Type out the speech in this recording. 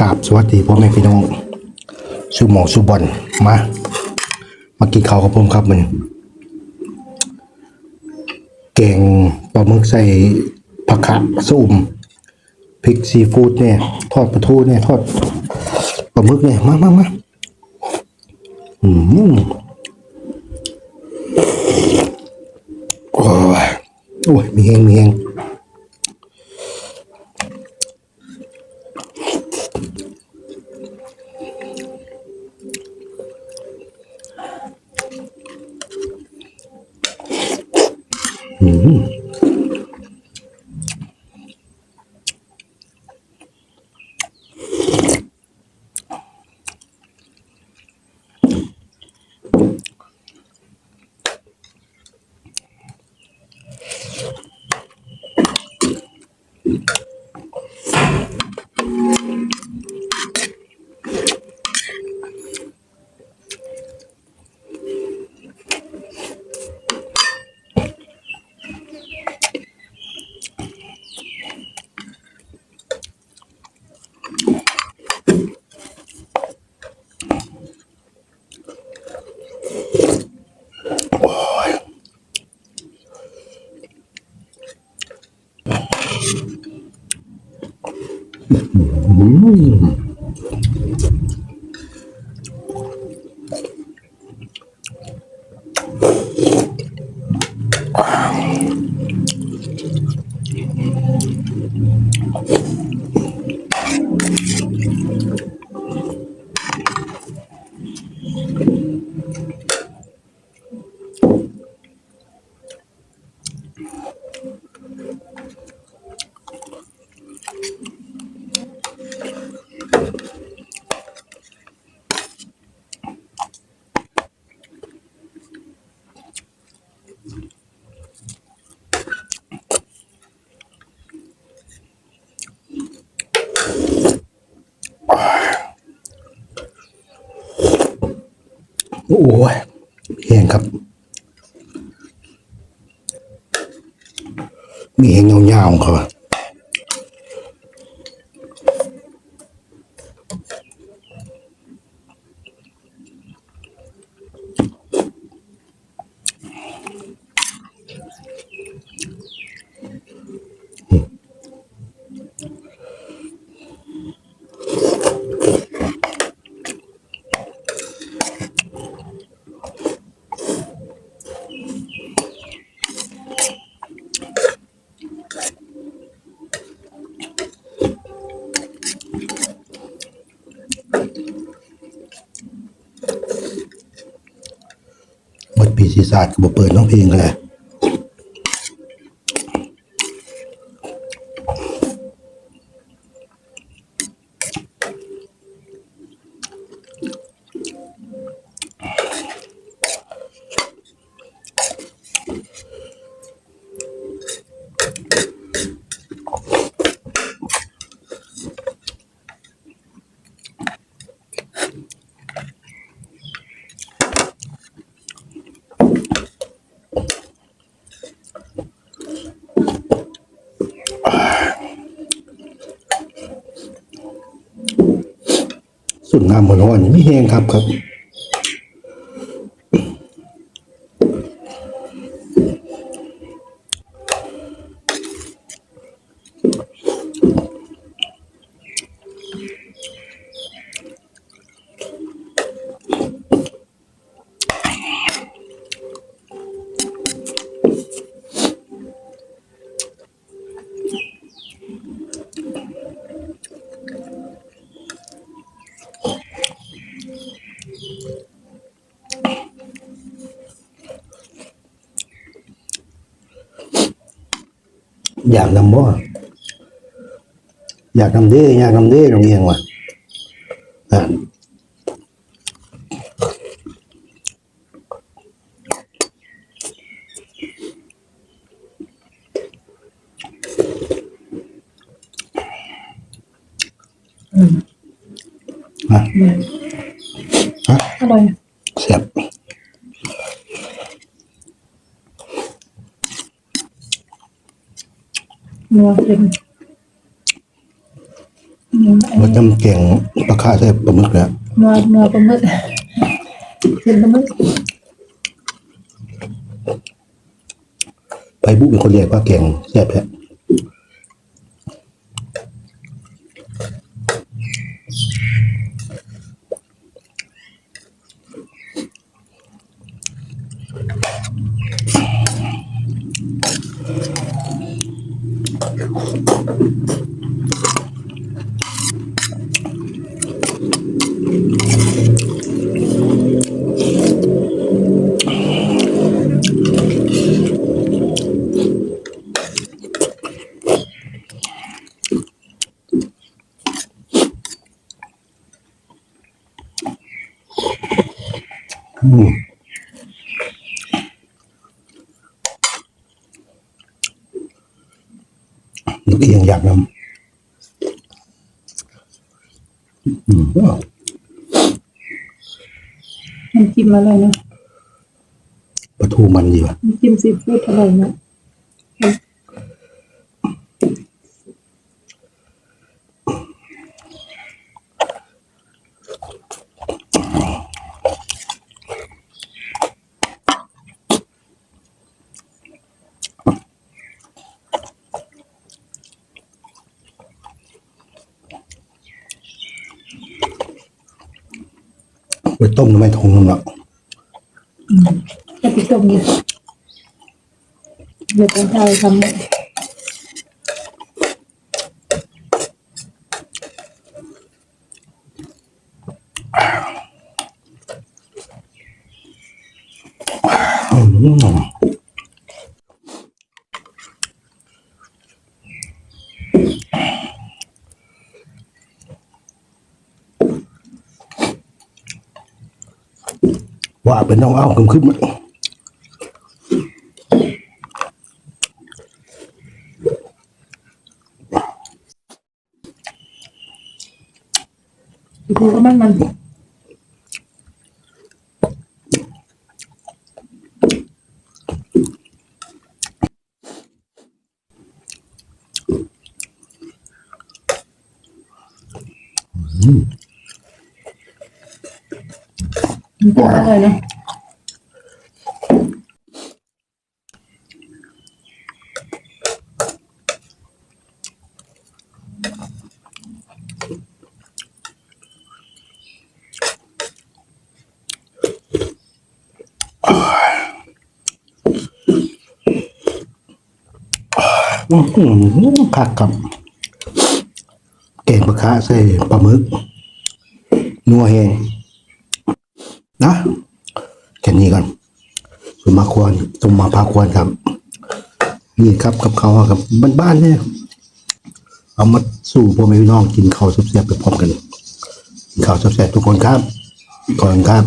กราบสวัสดีพ่อแม่พี่น้องสู่หมอสู่บอลมา มากินข้าวกับผมครับมันแกงปลาหมึกใส่ผักขะส้มพริกซีฟู้ดเนี่ย ทอดปลาทูเนี่ยทอดปลาหมึกเนี่ยมามามาอืมโอ้ยโอ้ยมีแหงมีแหง Mm-hmm. Mm. โอ้ยมีแห้งครับ มีแห้งยาวๆของ เขาอะหมดปีศีรษะก็บอเปิดน้องเพลงกันเลย สุดน้ำบนร้อนไม่แห้งครับครับ อยากนำบ่อยากนำเด้อยากนำเด้โรงเรียนว่ะอะอะฮะอร่อยเสียบ นัวเค็มนัวรสน้ำแกงปลาคาใส่ปลาหมึกเนี่ยนัวนัวปลาหมึกเส้นปลาหมึกไปบุเป็นคนเรียกว่าแกงแซ่บแท้อืม นึกเอียงอยากนำอืมน้ำจิ้มอร่อยเนาะปลาทูมันดีว่ะน้ำจิ้มซีฟู้ดอร่อยเนาะ ไปต้มทำไมทงน้ำหนักกะทิต้มเนี่ยเดี๋ยวต้องใช้ทำอืม ว่าเป็นน้องเอาขึ้นขึ้นมาดูก็มันมันมัน อร่อยเนะอืมคักกับแกงปลาคาใส่ปลาหมึกนัวแหง นะแค่นี้ก่อนสมมาควรสมมาพาควรครับ นี่ครับกับเขาครับบ้านๆเนี่ยเอามาสู่พ่อแม่พี่น้องกินข้าวแซ่บๆไปพร้อมกันกินข้าวแซ่บๆทุกคนครับก่อนครับ